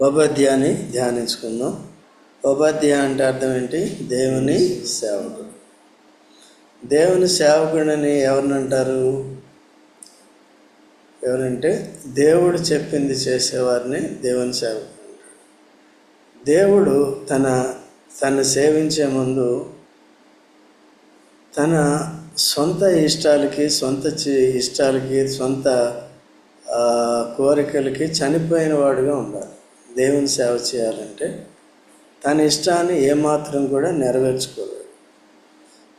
ఉపాధ్యాన్ని ధ్యానించుకుందాం. ఉపధ్య అంటే అర్థం ఏంటి? దేవుని సేవకుడు. దేవుని సేవకుడని ఎవరిని అంటారు ఎవరంటే దేవుడు చెప్పింది చేసేవారిని దేవుని సేవకుడు దేవుడు తన తను సేవించే ముందు తన సొంత ఇష్టాలకి సొంత ఇష్టాలకి సొంత కోరికలకి చనిపోయిన వాడుగా ఉండాలి. దేవుని సేవ చేయాలంటే తన ఇష్టాన్ని ఏమాత్రం కూడా నెరవేర్చుకోలేడు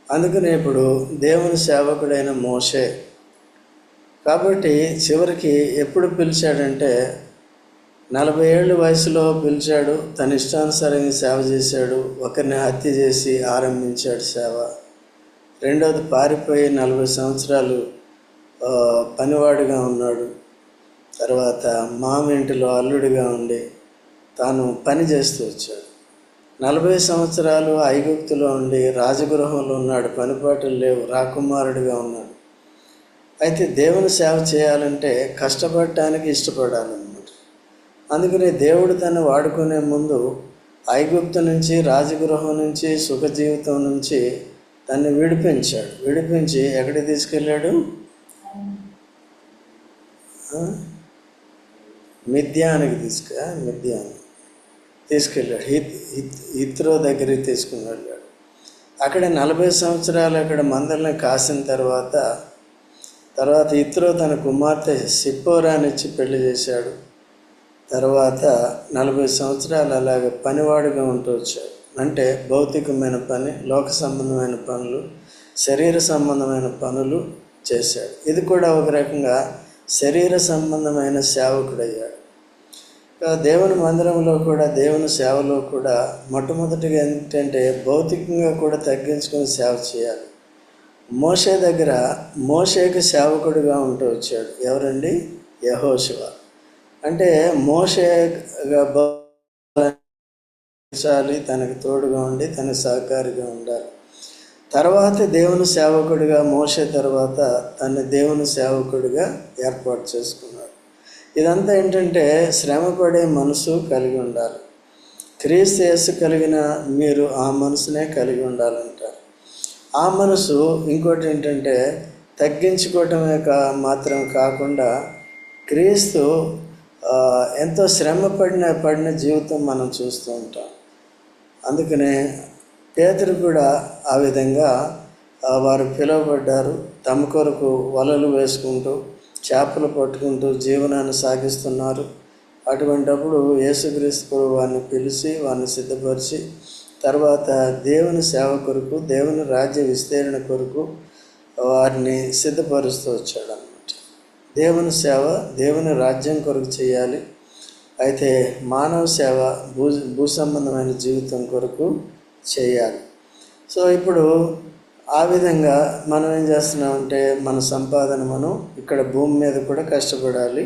అందుకని ఇప్పుడు దేవుని సేవకుడైన మోషే కాబట్టి చివరికి ఎప్పుడు పిలిచాడంటే నలభై ఏళ్ళ వయసులో పిలిచాడు తన ఇష్టానుసారంగా సేవ చేశాడు ఒకరిని హత్య చేసి ఆరంభించాడు సేవ. రెండవది పారిపోయి నలభై సంవత్సరాలు పనివాడుగా పనివాడిగా ఉన్నాడు. తర్వాత మామింటిలో అల్లుడిగా ఉండి తాను పని చేస్తూ వచ్చాడు. నలభై సంవత్సరాలు ఐగుప్తులో ఉండి రాజగృహంలో ఉన్నాడు. పనిపాటులు లేవు. రాకుమారుడిగా ఉన్నాడు. అయితే దేవుని సేవ చేయాలంటే కష్టపడటానికి ఇష్టపడాలన్నమాట. అందుకని దేవుడు తను వాడుకునే ముందు ఐగుప్తు నుంచి రాజగృహం నుంచి సుఖ జీవితం నుంచి తన్ని విడిపించాడు. విడిపించి ఎక్కడికి తీసుకెళ్ళాడు? మిథ్యానికి తీసుకు మిథ్యాన్ని తీసుకెళ్ళాడు హిత్ హిత్ హిత్రో దగ్గరికి తీసుకుని వెళ్ళాడు అక్కడ నలభై సంవత్సరాలు అక్కడ మందలను కాసిన తర్వాత తర్వాత ఇత్రో తన కుమార్తె సిప్పోరానిచ్చి పెళ్ళి చేశాడు. తర్వాత నలభై సంవత్సరాలు అలాగే పనివాడుగా ఉంటూ వచ్చాడు. అంటే భౌతికమైన పని లోక సంబంధమైన పనులు శరీర సంబంధమైన పనులు చేశాడు. ఇది కూడా ఒక రకంగా శరీర సంబంధమైన సేవకుడయ్యాడు. దేవుని మందిరంలో కూడా దేవుని సేవలో కూడా మొట్టమొదటిగా ఏంటంటే భౌతికంగా కూడా తగ్గించుకొని సేవ చేయాలి. మోషే దగ్గర మోసేకి సేవకుడిగా ఉంటూ వచ్చాడు. ఎవరండి? యహోశివ అంటే మోషేగా చాలి తనకు తోడుగా ఉండి తన సహకారిగా ఉండాలి. తర్వాత దేవుని సేవకుడిగా మోసే తర్వాత తన దేవుని సేవకుడిగా ఏర్పాటు చేసుకున్నాడు. ఇదంతా ఏంటంటే శ్రమపడే మనసు కలిగి ఉండాలి. క్రీస్తు యేసు కలిగిన మీరు ఆ మనసునే కలిగి ఉండాలంటారు. ఆ మనసు ఇంకోటి ఏంటంటే తగ్గించుకోవటమే కా మాత్రం కాకుండా క్రీస్తు ఎంతో శ్రమ పడిన పడిన జీవితం మనం చూస్తూ ఉంటాం. అందుకనే పేదలు కూడా ఆ విధంగా వారు పిలువబడ్డారు. తమ కొరకు వలలు వేసుకుంటూ చేపలు పట్టుకుంటూ జీవనాన్ని సాగిస్తున్నారు. అటువంటప్పుడు యేసుక్రీస్తు వారిని పిలిచి వారిని సిద్ధపరిచి తర్వాత దేవుని సేవ కొరకు దేవుని రాజ్య విస్తరణ కొరకు వారిని సిద్ధపరుస్తూ వచ్చాడు అన్నమాట దేవుని సేవ దేవుని రాజ్యం కొరకు చేయాలి. అయితే మానవ సేవ భూ భూ సంబంధమైన జీవితం కొరకు చేయాలి. సో ఇప్పుడు ఆ విధంగా మనం ఏం చేస్తున్నామంటే మన సంపాదన మనం ఇక్కడ భూమి మీద కూడా కష్టపడాలి.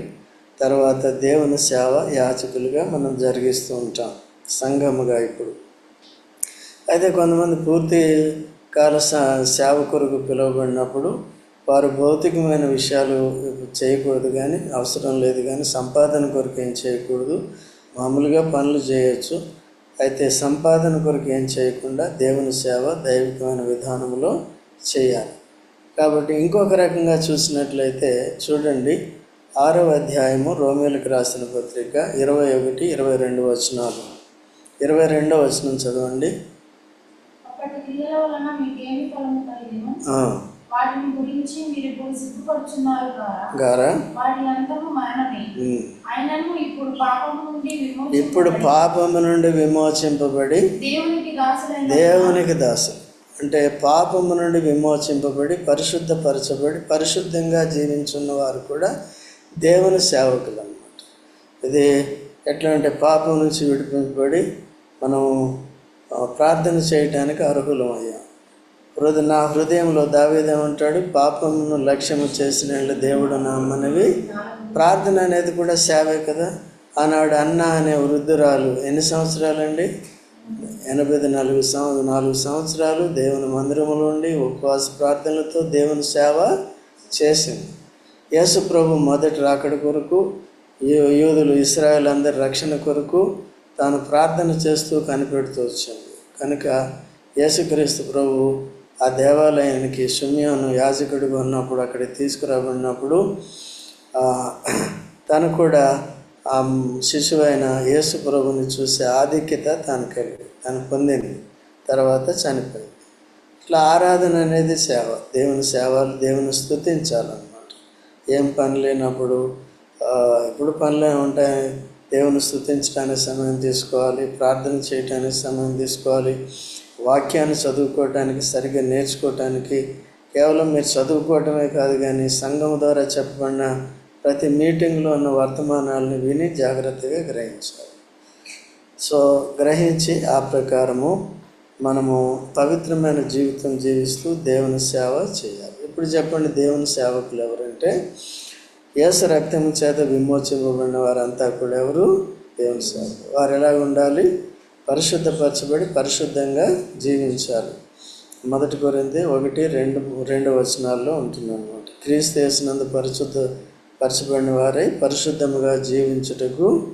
తర్వాత దేవుని సేవ యాచకులుగా మనం జరిగిస్తూ ఉంటాం సంఘముగా ఇప్పుడు. అయితే కొంతమంది పూర్తి కాల సేవ కొరకు పిలువబడినప్పుడు వారు భౌతికమైన విషయాలు చేయకూడదు కానీ అవసరం లేదు కానీ సంపాదన కొరకు ఏం చేయకూడదు. మామూలుగా పనులు చేయొచ్చు. అయితే సంపాదన కొరకు ఏం చేయకుండా దేవుని సేవ దైవికమైన విధానంలో చేయాలి. కాబట్టి ఇంకొక రకంగా చూసినట్లయితే చూడండి ఆరవ అధ్యాయము రోమేలకు రాసిన పత్రిక ఇరవై ఒకటి ఇరవై రెండు వచనాలు. ఇరవై రెండో వచనం చదవండి. వాటిని గురించి మీరు ఇప్పుడు సిగ్గుపడుచున్నారు గారా? వాటి ఉమ్. అయినను ఇప్పుడు పాపం నుండి విమోచన ఇప్పుడు పాపము నుండి విమోచింపబడి దేవునికి దాసులైన దేవునికి దాసు. అంటే పాపము నుండి విమోచింపబడి పరిశుద్ధపరచబడి పరిశుద్ధంగా జీవించున్న వారు కూడా దేవుని సేవకులు అన్నమాట ఇది ఎట్లా అంటే పాపం నుంచి విడిపింపబడి మనం ప్రార్థన చేయటానికి అర్హులం అయ్యాం హృదయ నా హృదయంలో దావేదేమంటాడు పాపమును లక్ష్యము చేసిన దేవుడు నా మనవి. ప్రార్థన అనేది కూడా సేవే కదా. ఆనాడు అన్న అనే వృద్ధురాలు ఎన్ని సంవత్సరాలండి? ఎనభై నాలుగు సంవత్సరం నాలుగు సంవత్సరాలు దేవుని మందిరములు ఉండి ఉపవాస ప్రార్థనలతో దేవుని సేవ చేసింది. యేసు ప్రభు మొదటి రాకడ కొరకు యూదులు ఇస్రాయల్ అందరి రక్షణ కొరకు తాను ప్రార్థన చేస్తూ కనిపెడుతూ వచ్చింది. కనుక యేసుక్రీస్తు ప్రభు ఆ దేవాలయానికి సుమ్యాను యాజకుడిగా ఉన్నప్పుడు అక్కడికి తీసుకురాబడినప్పుడు తను కూడా ఆ శిశువైన యేసు ప్రభుని చూసే ఆధిక్యత తను కలిగి తను పొందింది. తర్వాత చనిపోయింది. ఇట్లా ఆరాధన అనేది సేవ. దేవుని సేవలు దేవుని స్థుతించాలన్నమాట ఏం పని లేనప్పుడు ఇప్పుడు పనులే ఉంటాయి. దేవుని స్థుతించడానికి సమయం తీసుకోవాలి ప్రార్థన చేయడానికి సమయం తీసుకోవాలి. వాక్యాన్ని చదువుకోవటానికి సరిగ్గా నేర్చుకోవటానికి కేవలం మీరు చదువుకోవటమే కాదు కానీ సంఘం ద్వారా చెప్పబడిన ప్రతి మీటింగ్లో ఉన్న వర్తమానాలను విని జాగ్రత్తగా గ్రహించాలి. సో గ్రహించి ఆ ప్రకారము మనము పవిత్రమైన జీవితం జీవిస్తూ దేవుని సేవ చేయాలి. ఇప్పుడు చెప్పండి దేవుని సేవకులు ఎవరంటే? యేసు రక్తం చేత విమోచింపబడిన వారంతా కూడా ఎవరు? దేవుని సేవకులు. వారు ఎలా ఉండాలి పరిశుద్ధపరచబడి పరిశుద్ధంగా జీవించాలి. మొదటి కొరింది ఒకటి రెండు రెండు వచనాల్లో ఉంటుందన్నమాట. క్రీస్తు వేసినందు పరిశుద్ధ పరచబడిన వారై పరిశుద్ధముగా జీవించుటకు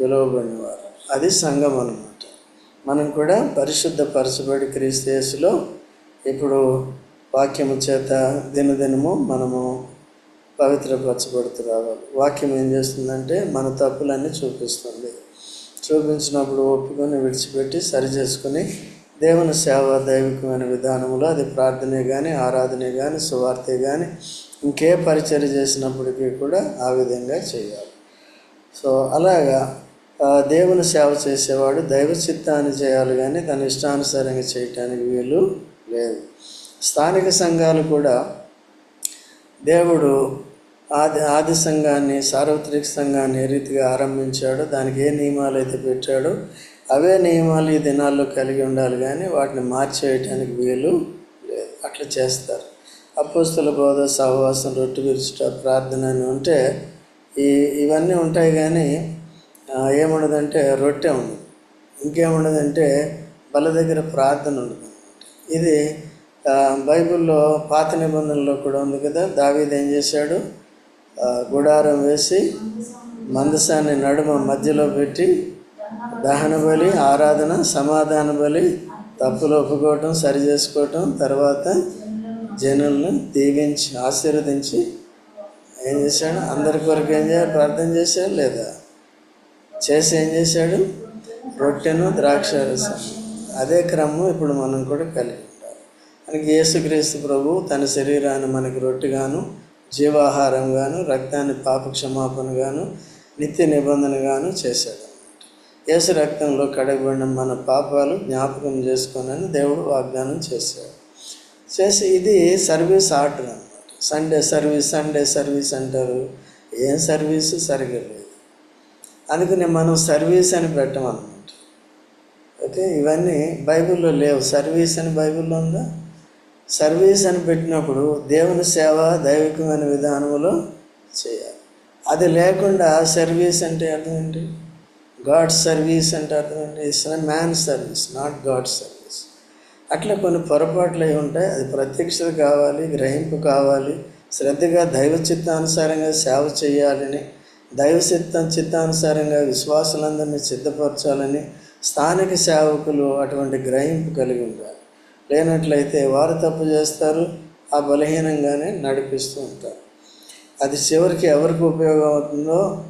పిలువబడినవారు. అది సంఘం అనమాట మనం కూడా పరిశుద్ధపరచబడి క్రీస్తు యేసులో ఇప్పుడు వాక్యము చేత దినదినము మనము పవిత్రపరచబడుతూ రావాలి. వాక్యం ఏం చేస్తుందంటే మన తప్పులన్నీ చూపిస్తుంది. చూపించినప్పుడు ఒప్పుకొని విడిచిపెట్టి సరిచేసుకుని దేవుని సేవ దైవికమైన విధానంలో అది ప్రార్థనే కానీ ఆరాధనే కానీ సువార్తే కానీ ఇంకే పరిచర్య చేసినప్పటికీ కూడా ఆ విధంగా చేయాలి. సో అలాగా దేవుని సేవ చేసేవాడు దైవ చిత్తాన్ని చేయాలి కానీ తన ఇష్టానుసారంగా చేయటానికి వీలు లేదు. స్థానిక సంఘాలు కూడా దేవుడు ఆది ఆది సంఘాన్ని సార్వత్రిక సంఘాన్ని ఏ రీతిగా ఆరంభించాడో దానికి ఏ నియమాలు అయితే పెట్టాడో అవే నియమాలు ఈ దినాల్లో కలిగి ఉండాలి కానీ వాటిని మార్చేయటానికి వీలు లేదు. అట్లా చేస్తారు. అపోస్తుల బోధ సహవాసం రొట్టె విరుచుట ప్రార్థన అని ఉంటే ఈ ఇవన్నీ ఉంటాయి కానీ ఏముండదంటే రొట్టె ఉండదు ఇంకేముండదంటే బల దగ్గర ప్రార్థన ఉండదు ఇది బైబిల్లో పాత నిబంధనలో కూడా ఉంది కదా దావీదు ఏం చేశాడు? గుడారం వేసి మందసాన్ని నడుమ మధ్యలో పెట్టి దహన బలి ఆరాధన సమాధాన బలి తప్పులు ఒప్పుకోవటం సరి చేసుకోవటం తర్వాత జనులను దీవించి ఆశీర్వదించి ఏం చేశాడు? అందరి కొరకు ఏం చేయాలి? ప్రార్థన చేశాడు లేదా? చేసి ఏం చేశాడు? రొట్టెను ద్రాక్ష రసం. అదే క్రమం ఇప్పుడు మనం కూడా కలిగి ఉంటాం మనకి యేసుక్రీస్తు ప్రభు తన శరీరాన్ని మనకి రొట్టెగాను జీవాహారంగాను రక్తాన్ని పాప క్షమాపణగాను నిత్య నిబంధనగాను చేశాడు యేసు రక్తంలో కడగబడిన మన పాపాలు జ్ఞాపకం చేసుకోనని దేవుడు వాగ్దానం చేశాడు. చేసి ఇది సర్వీస్ ఆర్డర్ అనమాట సండే సర్వీస్ సండే సర్వీస్ అంటారు. ఏం సర్వీస్? సరిగ్గా లేదు. అందుకని మనం సర్వీస్ అని పెట్టమన్నమాట. ఓకే? ఇవన్నీ బైబిల్లో లేవు. సర్వీస్ అని బైబిల్లో ఉందా? సర్వీస్ అని పెట్టినప్పుడు దేవుని సేవ దైవికమైన విధానంలో చేయాలి. అది లేకుండా సర్వీస్ అంటే అర్థం ఏంటి? గాడ్ సర్వీస్ అంటే అర్థం ఏంటి? It's man service not god service అట్లా కొన్ని పొరపాట్లు అయి ఉంటాయి. అది ప్రత్యక్షత కావాలి గ్రహింపు కావాలి. శ్రద్ధగా దైవ చిత్తానుసారంగా సేవ చేయాలని దైవ చిత్తం చిత్తానుసారంగా విశ్వాసులందరినీ సిద్ధపరచాలని స్థానిక సేవకులు అటువంటి గ్రహింపు కలిగి ఉండాలి. లేనట్లయితే వారు తప్పు చేస్తారు ఆ బలహీనంగానే నడిపిస్తూ ఉంటారు. అది చివరికి ఎవరికి ఉపయోగం అవుతుందో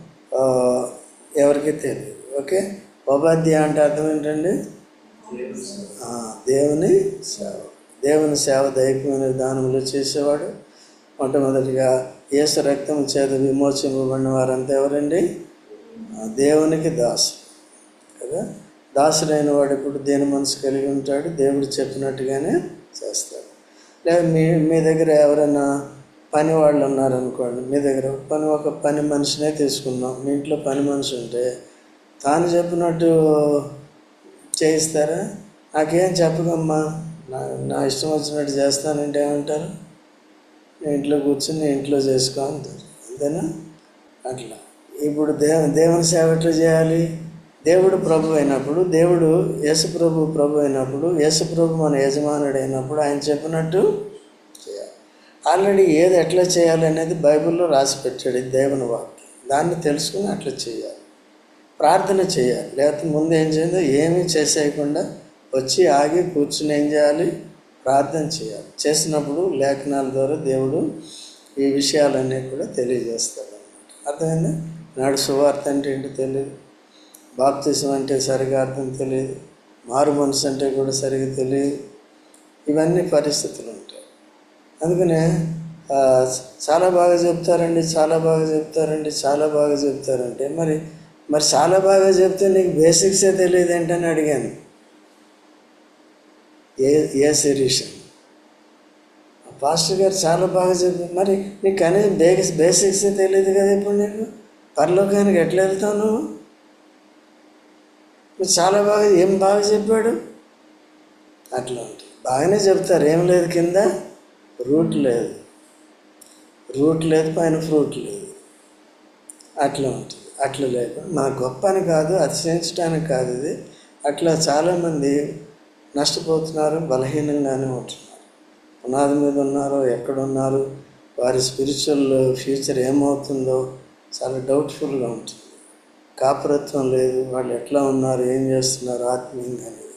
ఎవరికి తెలియదు. ఓకే? ఉపాధ్యాయ అంటే అర్థం ఏంటండి? దేవుని సేవ. దేవుని సేవ దైవికమైన విధానంలో చేసేవాడు. మొట్టమొదటిగా యేసు రక్తం చేత విమోచింపబడిన వారంతా ఎవరండి? దేవునికి దాసు కదా? దాసుడైన వాడు ఇప్పుడు దేని మనసు కలిగి ఉంటాడు? దేవుడు చెప్పినట్టుగానే చేస్తాడు. లేదా మీ మీ దగ్గర ఎవరైనా పని వాళ్ళు ఉన్నారనుకోండి మీ దగ్గర పని ఒక పని మనిషినే తీసుకున్నాం మీ ఇంట్లో పని మనిషి ఉంటే తాను చెప్పినట్టు చేయిస్తారా? నాకేం చెప్పకమ్మా? నా నా ఇష్టం వచ్చినట్టు చేస్తానంటే ఏమంటారు? నీ ఇంట్లో కూర్చుని నీ ఇంట్లో చేసుకో అంటారు. అంతేనా? అట్లా. ఇప్పుడు దేవ దేవుని సేవ ఎట్లా చేయాలి? దేవుడు ప్రభు అయినప్పుడు దేవుడు యేసు ప్రభు ప్రభు అయినప్పుడు యేసు ప్రభు మన యజమానుడు అయినప్పుడు ఆయన చెప్పినట్టు చేయాలి. ఆల్రెడీ ఏది ఎట్లా చేయాలి అనేది బైబిల్లో రాసి పెట్టాడు దేవుని వాక్యం. దాన్ని తెలుసుకుని అట్లా చేయాలి. ప్రార్థన చేయాలి. లేకపోతే ముందు ఏం చేయాలి? ఏమీ చేసేయకుండా వచ్చి ఆగి కూర్చుని ఏం చేయాలి? ప్రార్థన చేయాలి. చేసినప్పుడు లేఖనాల ద్వారా దేవుడు ఈ విషయాలన్నీ కూడా తెలియజేస్తాడు అన్నమాట. అర్థమైందా? నాడు సువార్త అంటే ఏంటో తెలియదు బాప్తిజం అంటే సరిగా అర్థం తెలియదు. మారు మనసు అంటే కూడా సరిగా తెలియదు. ఇవన్నీ పరిస్థితులు ఉంటాయి. అందుకనే చాలా బాగా చెప్తారండి చాలా బాగా చెప్తారండి చాలా బాగా చెప్తారంటే మరి మరి చాలా బాగా చెప్తే నీకు బేసిక్సే తెలియదు ఏంటని అడిగాను. ఏ ఏ శిరీష్? పాస్టర్ గారు చాలా బాగా చెప్పారు. మరి నీకు కనీసం బేసిక్స్ బేసిక్సే తెలియదు కదా ఇప్పుడు నీకు? పరలోకానికి ఎట్లా వెళ్తావు నువ్వు? చాలా బాగా ఏం బాగా చెప్పాడు? అట్లా ఉంటుంది. బాగానే చెప్తారు. ఏం లేదు కింద? రూట్ లేదు. రూట్ లేదు పైన ఫ్రూట్ లేదు. అట్లా ఉంటుంది. అట్లా లేదు మా గొప్ప అని కాదు అతిశయించడానికి కాదు ఇది. అట్లా చాలామంది నష్టపోతున్నారు బలహీనంగానే ఉంటున్నారు. పునాది మీద ఉన్నారు ఎక్కడున్నారు వారి స్పిరిచువల్ ఫ్యూచర్ ఏమవుతుందో చాలా డౌట్ఫుల్గా ఉంటుంది. కాపురత్వం లేదు వాళ్ళు ఎట్లా ఉన్నారు ఏం చేస్తున్నారు ఆత్మీయంగా అనేది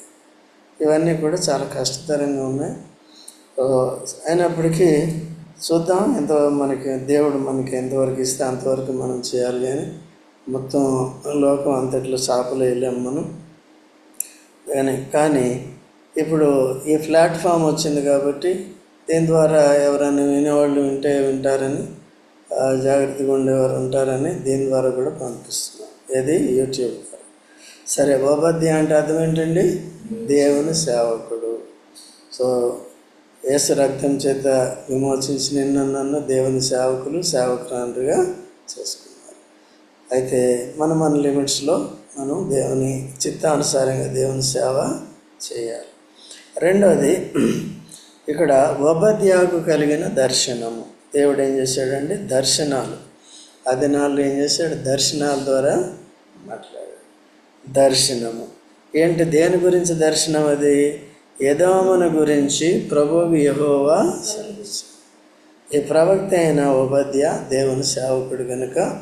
ఇవన్నీ కూడా చాలా కష్టతరంగా ఉన్నాయి. అయినప్పటికీ చూద్దాం ఎంత మనకి దేవుడు మనకి ఎంతవరకు ఇస్తే అంతవరకు మనం చేయాలి కానీ మొత్తం లోకం అంతట్లో చేపలు వెళ్ళాం మనం. కానీ కానీ ఇప్పుడు ఈ ప్లాట్ఫామ్ వచ్చింది కాబట్టి దీని ద్వారా ఎవరైనా వినేవాళ్ళు వింటే వింటారని జాగ్రత్తగా ఉండేవారు ఉంటారని దీని ద్వారా కూడా పంపిస్తున్నాం. ఏది యూట్యూబ్. సరే బోబద్య అంటే అర్థం ఏంటండి? దేవుని సేవకుడు. సో ఏసు రక్తం చేత విమోచించి నిన్న నన్ను దేవుని సేవకులు సేవకురాలుగా చేసుకున్నారు. అయితే మన మన లిమిట్స్లో మనం దేవుని చిత్తానుసారంగా దేవుని సేవ చేయాలి. రెండవది ఇక్కడ ఉపద్యాకు కలిగిన దర్శనము. దేవుడు ఏం చేశాడండి? దర్శనాలు. అది నాలుగు ఏం చేశాడు? దర్శనాల ద్వారా మాట్లాడాడు దర్శనము. ఏంటి దేని గురించి దర్శనం అది? యదోమన గురించి ప్రభువు యహోవా ఈ ప్రవక్త అయిన ఉపాధ్య దేవుని సేవకుడు కనుక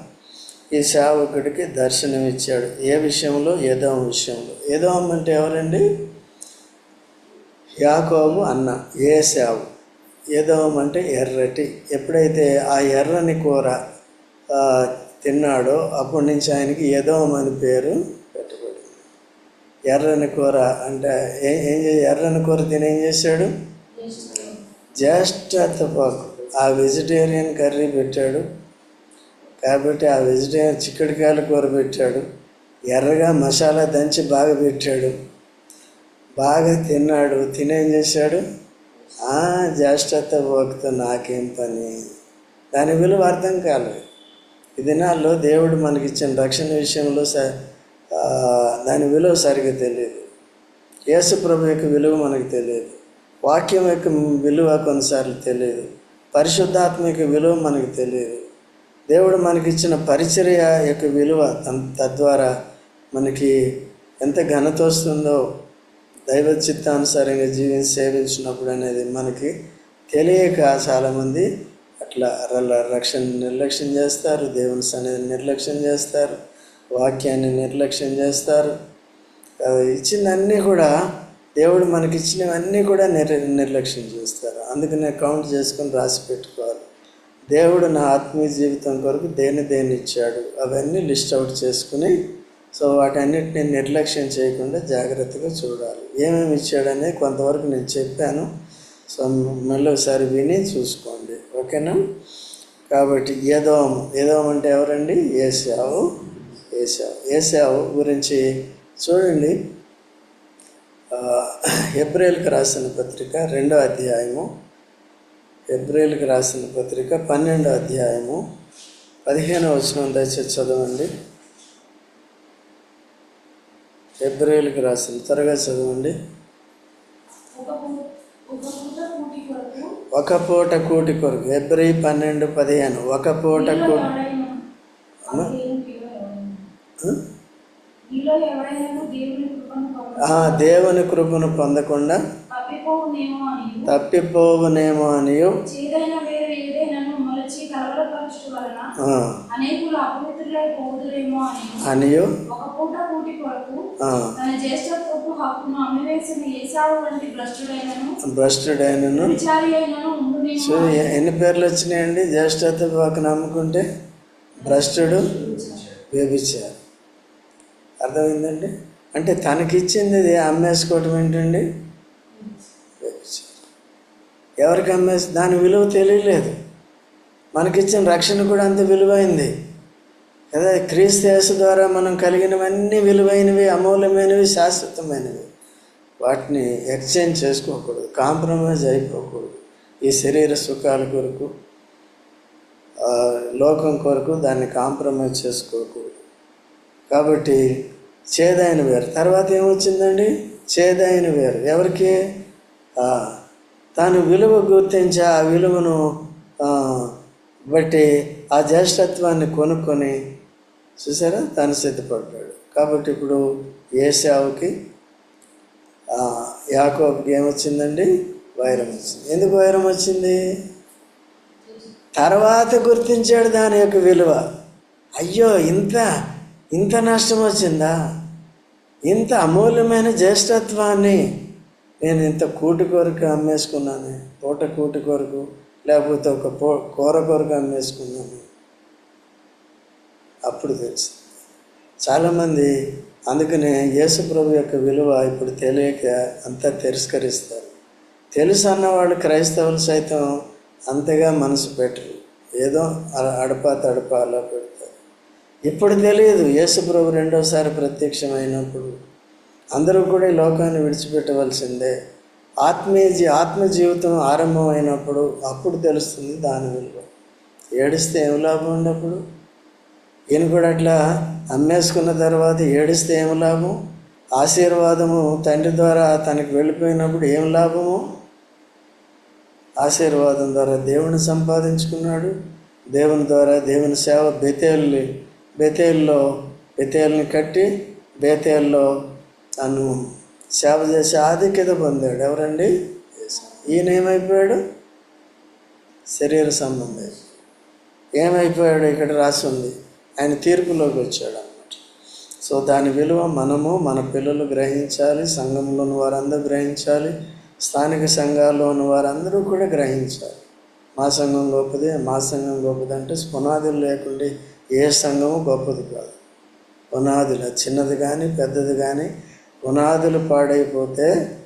ఈ సేవకుడికి దర్శనం ఇచ్చాడు. ఏ విషయంలో? యదోమ విషయంలో. ఏదోమ అంటే ఎవరండి? యాకోబు అన్న ఏసావు ఏదోమ అంటే ఎర్రటి. ఎప్పుడైతే ఆ ఎర్రని కూర తిన్నాడో అప్పటి నుంచి ఆయనకి యదోం అని పేరు పెట్టబడింది ఎర్రని కూర అంటే ఏం ఏం చే ఎర్రని కూర తిని ఏం చేశాడు? జ్యేష్ఠతపాకు ఆ వెజిటేరియన్ కర్రీ పెట్టాడు. కాబట్టి ఆ వెజిటేరియన్ చిక్కడికాయల కూర పెట్టాడు. ఎర్రగా మసాలా దంచి బాగా పెట్టాడు. బాగా తిన్నాడు. తినేం చేశాడు? జ్యేష్ఠత పోకుతో నాకేం పని? దాని విలువ అర్థం కాలేదు. ఈ దినాల్లో దేవుడు మనకిచ్చిన రక్షణ విషయంలో స దాని విలువ సరిగ్గా తెలియదు. యేసు ప్రభు యొక్క విలువ మనకు తెలియదు. వాక్యం యొక్క విలువ కొన్నిసార్లు తెలియదు. పరిశుద్ధాత్మ యొక్క విలువ మనకు తెలియదు. దేవుడు మనకిచ్చిన పరిచర్య యొక్క విలువ తద్వారా మనకి ఎంత ఘనత వస్తుందో దైవ చిత్తానుసారంగా జీవించి సేవించినప్పుడు అనేది మనకి తెలియక చాలామంది అట్లా రక్షణ నిర్లక్ష్యం చేస్తారు. దేవుని సన్నిధిని నిర్లక్ష్యం చేస్తారు. వాక్యాన్ని నిర్లక్ష్యం చేస్తారు. ఇచ్చినన్నీ కూడా దేవుడు మనకి ఇచ్చినవన్నీ కూడా నిర్ నిర్లక్ష్యం చేస్తారు. అందుకనే కౌంట్ చేసుకొని రాసి పెట్టుకోవాలి. దేవుడు నా ఆత్మీయ జీవితం కొరకు దేని దేని ఇచ్చాడు అవన్నీ లిస్ట్ అవుట్ చేసుకుని సో వాటన్నిటిని నిర్లక్ష్యం చేయకుండా జాగ్రత్తగా చూడాలి. ఏమేమి ఇచ్చాడనే కొంతవరకు నేను చెప్పాను. సో మళ్ళీ ఒకసారి విని చూసుకోండి. ఓకేనా? కాబట్టి ఏదోం ఏదోం అంటే ఎవరండి? ఏసావు ఏసావు ఏసావు గురించి చూడండి. ఏప్రిల్కి రాసిన పత్రిక రెండో అధ్యాయము. ఏప్రిల్కి రాసిన పత్రిక పన్నెండో అధ్యాయము. పదిహేనో వచనం దయచేసి చదవండి. ఏప్రిల్కి రాసిన త్వరగా చదవండి ఒక పూ- ఒక పూట కూటి కొరకు ఒక పూట కూటి కొరకు హెబ్రి పన్నెండు పదిహేను ఒక పూట కూటి దేవుని కృపను పొందకుండా. తప్పిపోవునేమో అని అనియు? ఒక పూట కూటి కొరకు ఆ, తన జ్యేష్ఠత్వపు హక్కును అమ్మివేసిన ఏసావు వంటి భ్రష్టుడైనను భ్రష్టుడైనను? విచారి అయినను సో ఎన్ని పేర్లు వచ్చినాయండి? జ్యేష్ఠత పక్కన నమ్ముకుంటే భ్రష్టుడు వేపించారు అర్థమైందండి? అంటే తనకిచ్చింది ఇది అమ్మేసుకోవటం ఏంటండి. ఎవరికి అమ్మేసి దాని విలువ తెలియలేదు. మనకిచ్చిన రక్షణ కూడా అంత విలువైంది. కదా క్రీస్తు ద్వారా మనం కలిగినవన్నీ విలువైనవి అమూల్యమైనవి శాశ్వతమైనవి. వాటిని ఎక్స్చేంజ్ చేసుకోకూడదు కాంప్రమైజ్ అయిపోకూడదు. ఈ శరీర సుఖాల కొరకు లోకం కొరకు దాన్ని కాంప్రమైజ్ చేసుకోకూడదు. కాబట్టి చేదైన వేరు. తర్వాత ఏమొచ్చిందండి? చేదైన వేరు. ఎవరికి? తాను విలువ గుర్తించి ఆ విలువను బట్టి ఆ జ్యేష్ఠత్వాన్ని కొనుక్కొని చూసారా? తాను సిద్ధపడ్డాడు. కాబట్టి ఇప్పుడు ఏసావుకి యాకోబ్కి ఏమొచ్చిందండి? వైరం వచ్చింది. ఎందుకు వైరం వచ్చింది? తర్వాత గుర్తించాడు దాని యొక్క విలువ. అయ్యో ఇంత ఇంత నష్టం వచ్చిందా? ఇంత అమూల్యమైన జ్యేష్ఠత్వాన్ని నేను ఇంత కూటి కొరకు అమ్మేసుకున్నాను పూట కూటి కొరకు. లేకపోతే ఒక పో కూర కూరగా అమ్మేసుకున్నాను అప్పుడు తెలుసు. చాలామంది అందుకనే యేసుప్రభు యొక్క విలువ ఇప్పుడు తెలియక అంతా తిరస్కరిస్తారు. తెలుసు అన్నవాళ్ళు క్రైస్తవులు సైతం అంతగా మనసు పెట్టరు. ఏదో అ- అడపా తడప అలా పెడతారు. ఇప్పుడు తెలియదు యేసుప్రభు రెండోసారి ప్రత్యక్షమైనప్పుడు. అందరూ కూడా ఈ లోకాన్ని విడిచిపెట్టవలసిందే. ఆత్మీయ జీ ఆత్మ జీవితం ఆరంభమైనప్పుడు అప్పుడు తెలుస్తుంది దాని విలువ. ఏడిస్తే ఏం లాభం అండి అప్పుడు ఈయన కూడా అట్లా అమ్మేసుకున్న తర్వాత ఏడిస్తే ఏం లాభం? ఆశీర్వాదము తండ్రి ద్వారా తనకి వెళ్ళిపోయినప్పుడు ఏం లాభము? ఆశీర్వాదం ద్వారా దేవుని సంపాదించుకున్నాడు. దేవుని ద్వారా దేవుని సేవ బెతేల్ని బెతేల్లో బెతేల్ని కట్టి బేతేల్లో తను సేవ చేసే ఆధిక్యత పొందాడు. ఎవరండి? ఈయన ఏమైపోయాడు శరీర సంబంధం. ఏమైపోయాడు? ఇక్కడ రాసి ఉంది. ఆయన తీర్పులోకి వచ్చాడు అన్నమాట. సో దాని విలువ మనము మన పిల్లలు గ్రహించాలి సంఘంలోని వారందరూ గ్రహించాలి స్థానిక సంఘాల్లో ఉన్న వారందరూ కూడా గ్రహించాలి. మా సంఘం గొప్పది మా సంఘం గొప్పది అంటే పునాదులు లేకుండా ఏ సంఘము గొప్పది కాదు. పునాదులు చిన్నది కానీ పెద్దది కానీ పునాదులు పాడైపోతే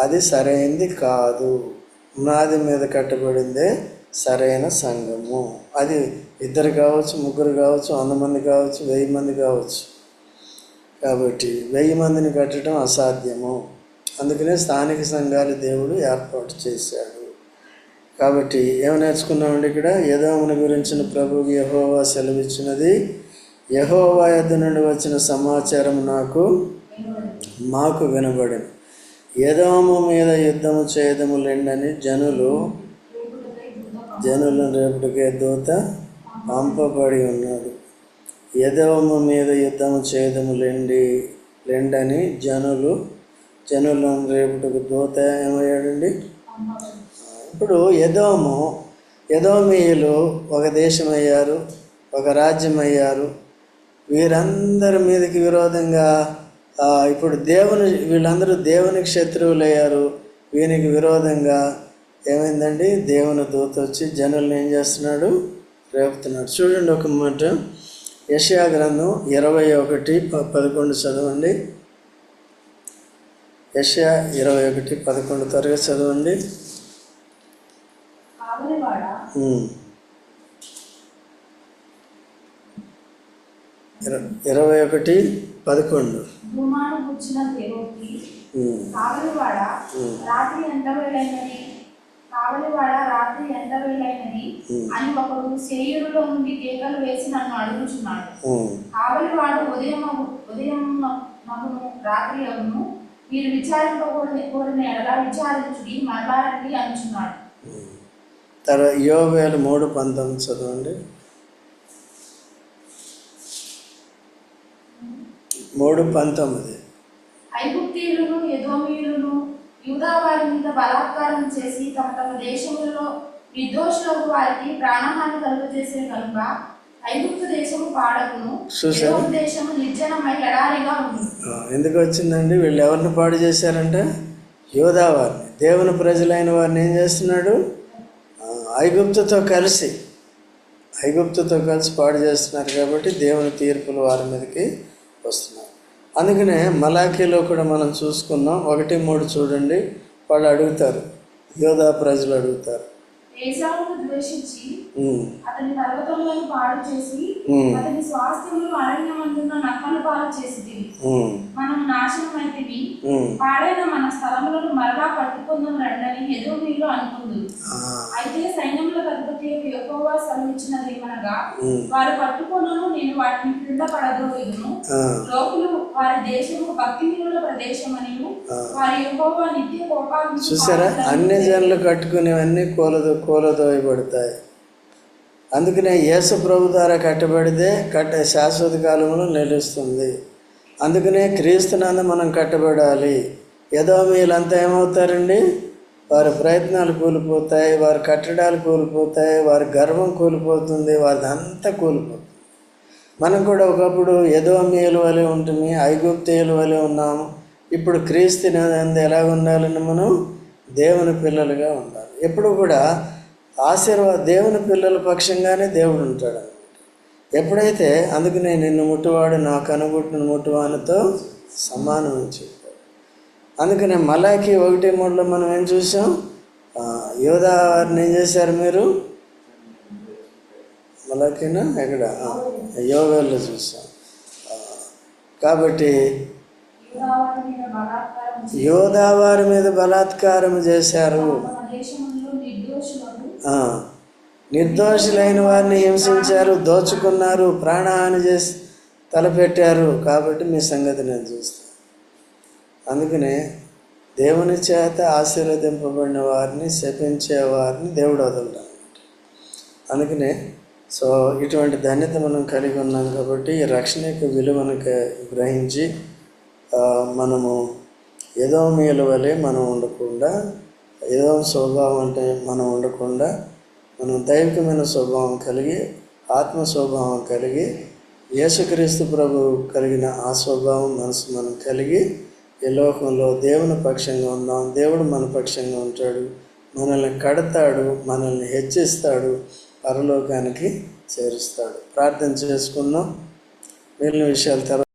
అది సరైంది కాదు. పునాది మీద కట్టబడిందే సరైన సంఘము. అది ఇద్దరు కావచ్చు ముగ్గురు కావచ్చు వంద మంది కావచ్చు వెయ్యి మంది కావచ్చు. కాబట్టి వెయ్యి మందిని కట్టడం అసాధ్యము. అందుకనే స్థానిక సంఘాలు దేవుడు ఏర్పాటు చేశాడు. కాబట్టి ఏమి నేర్చుకున్నామండి ఇక్కడ? యదోముని గురించిన ప్రభువు యహోవా సెలవిచ్చినది యహోవా యొద్ద నుండి వచ్చిన సమాచారం నాకు మాకు వినబడిన. యదోము మీద యుద్ధము చేయదము లేండని జనులు జనులను రేపటికే దూత పంపబడి ఉన్నాడు. యదోము మీద యుద్ధము చేయదము లేండి లేండని జనులు జనులను రేపటికి దూత ఏమయ్యాడండి? ఇప్పుడు యదోము యదోమీయులు ఒక దేశం అయ్యారు ఒక రాజ్యం అయ్యారు వీరందరి మీదకి విరోధంగా ఇప్పుడు దేవుని వీళ్ళందరూ దేవునికి శత్రువులు అయ్యారు. వీనికి విరోధంగా ఏమైందండి? దేవుని దూత వచ్చి జనుల్ని ఏం చేస్తున్నాడు? రేపుతున్నాడు. చూడండి ఒక మాట. యషయా గ్రంథం ఇరవై ఒకటి పదకొండు చదవండి. యషయా ఇరవై ఒకటి పదకొండు త్వరగా చదవండి. ఇరవై ఒకటి పదకొండు. కావలివాడ రాత్రి ఎంత వేళైనది కావలివాడ రాత్రి ఎంత వేళైనది అని ఒకడు శరీరులో నుండి కేకలు వేసి నన్ను అడుగుచున్నాడు. ఉమ్. కావలివాడు ఉదయం ఉదయం మగును రాత్రి అగును. మీరు విచారింపకూడని కోరిన ఎడల విచారించుడి మరలారండి అంటున్నాడు తర్వాత యోవేలు మూడు పంతొమ్మిది చదవండి. మూడు పంతొమ్మిది. ఐగుప్తీయులను ఎదోమీయులను యూదా వారి మీద బలాత్కారం చేసి తమ తమ దేశములలో నిర్దోషులకు వారికి ప్రాణహాని కలుగజేసే కనుక ఐగుప్తు దేశము పాడకును దేశము నిర్జనమై ఎడారిగా ఉంది. ఎందుకు వచ్చిందండి? వీళ్ళు ఎవరిని పాడు చేశారంటే యోధా వారిని. దేవుని ప్రజలైన వారిని ఏం చేస్తున్నాడు? ఐగుప్తుతో కలిసి ఐగుప్తుతో కలిసి పాడు చేస్తున్నారు కాబట్టి దేవుని తీర్పులు వారి మీదకి వస్తున్నాయి. అందుకనే మలాఖీలో కూడా మనం చూసుకున్నాం ఒకటి మూడు చూడండి. వాళ్ళు అడుగుతారు. యోధా ప్రజలు అడుగుతారు. మనం. పాడైన మరలా పట్టుకుందాం అనుకుంది ఆ, అయితే సైన్యముల ఎక్కువగా ఏమనగా వారు నేను వాటిని క్రింద లోకులు వారి దేశము. వారి నిత్య చూసారా? అన్ని జనులు కట్టుకునేవన్నీ కూలదో కూలదోయబడతాయి. అందుకనే యేసు ప్రభు ద్వారా కట్టబడితే కట్ట శాశ్వత కాలంలో నిలుస్తుంది. అందుకనే క్రీస్తునందు మనం కట్టబడాలి. ఏదో వీళ్ళంతా ఏమవుతారండి? వారి ప్రయత్నాలు కూలిపోతాయి వారి కట్టడాలు కూలిపోతాయి వారి గర్వం కూలిపోతుంది వారిది అంతా కూలిపోతుంది. మనం కూడా ఒకప్పుడు ఏదో మేలు వలె ఉంటుంది ఐగుప్తేయుల వలె ఉన్నాము. ఇప్పుడు క్రీస్తునందు ఎలా ఉండాలని మనం దేవుని పిల్లలుగా ఉండాలి. ఎప్పుడు కూడా ఆశీర్వాద దేవుని పిల్లల పక్షంగానే దేవుడు ఉంటాడు అనమాట ఎప్పుడైతే అందుకనే నిన్ను ముట్టువాడు నా కనుగుట్టును ముట్టువానితో సమానం అని అందుకనే మలాకి ఒకటి మూడులో మనం ఏం చూసాం? యోధా వారిని ఏం చేశారు మీరు? మలాకినా ఎక్కడ? యోగాల్లో చూసాం. కాబట్టి యోధా వారి మీద బలాత్కారం చేశారు. నిర్దోషులైన వారిని హింసించారు దోచుకున్నారు ప్రాణహాని చేసి తలపెట్టారు. కాబట్టి మీ సంగతి నేను చూస్తాను. అందుకనే దేవుని చేత ఆశీర్వదింపబడిన వారిని శపించే వారిని దేవుడు వదలడం అందుకనే సో ఇటువంటి ధన్యత మనం కలిగి ఉన్నాం కాబట్టి ఈ రక్షణ యొక్క విలువను గ్రహించి మనము ఏదో మేలు వలె మనం ఉండకుండా ఏదో స్వభావం అంటే మనం ఉండకుండా మనం దైవికమైన స్వభావం కలిగి ఆత్మ స్వభావం కలిగి యేసుక్రీస్తు ప్రభు కలిగిన ఆ స్వభావం మనసు మనం కలిగి ఈ లోకంలో దేవుని పక్షంగా ఉందాం దేవుడు మన పక్షంగా ఉంటాడు. మనల్ని కడతాడు మనల్ని హెచ్చిస్తాడు పరలోకానికి చేరుస్తాడు. ప్రార్థన చేసుకుందాం. మిగిలిన విషయాలు తర్వాత